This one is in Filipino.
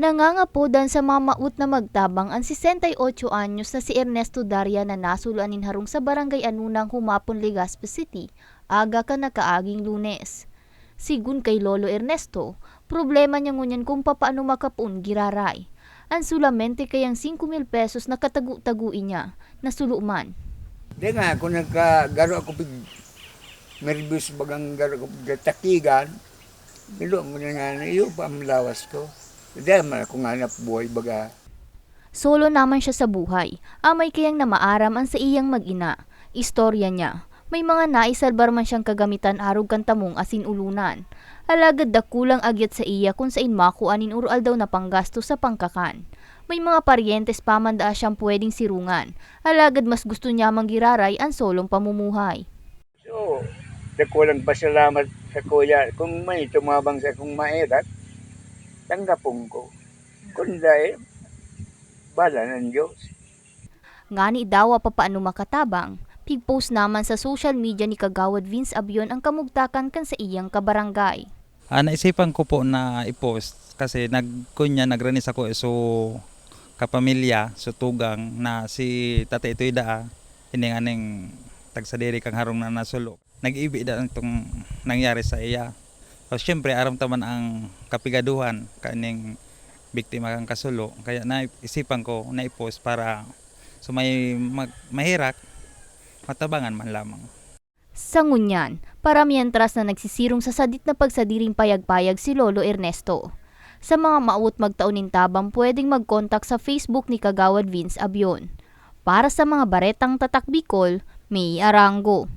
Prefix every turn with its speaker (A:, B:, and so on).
A: Nangangapodan sa mamaut na magtabang ang 68 anyos na si Ernesto Daria na nasulanin harong sa barangay Anunang Humapon, Legazpi City, aga ka nakaaging lunes. Sigun kay Lolo Ernesto, problema niya ngunyan kung papaano makapun giraray. Ang sulamente kayang 5,000 pesos na katagu-taguin niya, na suluman.
B: Di nga, kung nagkagaro ako pig nervous bagang garo ko pig takigan, bilo mo na nga na iyo pa ang lawas ko. Dahil man ako nga buhay baga.
A: Solo naman siya sa buhay. Amay kayang na maaram ang sa iyang mag-ina. Istorya niya. May mga naisalbar man siyang kagamitan arog kan tamong asin ulunan. Alagad da kulang agyat sa iya kung sain makuanin ural daw na panggasto sa pangkakan. May mga paryentes pa man daa siyang pwedeng sirungan. Alagad mas gusto niya manggiraray ang solong pamumuhay.
B: So, dakulang pasalamat sa kuya. Kung may tumabang sa kong maerat, tanggapon ko. Kung dahil, bala ng Diyos.
A: Ngani daw pa paano makatabang. Pig-post naman sa social media ni Kagawad Vince Abion ang kamugtakan kan sa iyang kabarangay.
C: Ah, naisipan ko po na i-post kasi nagkunya nagranis ako so kapamilya so tugang na si Tate Itoy daa ining aning tagsadiri kang harong na nasulo. Nag-ibi da itong nangyari sa iya. So syempre aram taman ang kapigaduhan kaning biktima kang kasulo kaya naisipan ko na i-post para so may mag, mahirak matabangan man lamang.
A: Sa ngunyan, para mientras na nagsisirong sa sadit na pagsadiring payag-payag si Lolo Ernesto. Sa mga maut magtaunin tabang pwedeng mag-contact sa Facebook ni Kagawad Vince Abion. Para sa mga baretang tatak Bicol, may Arango.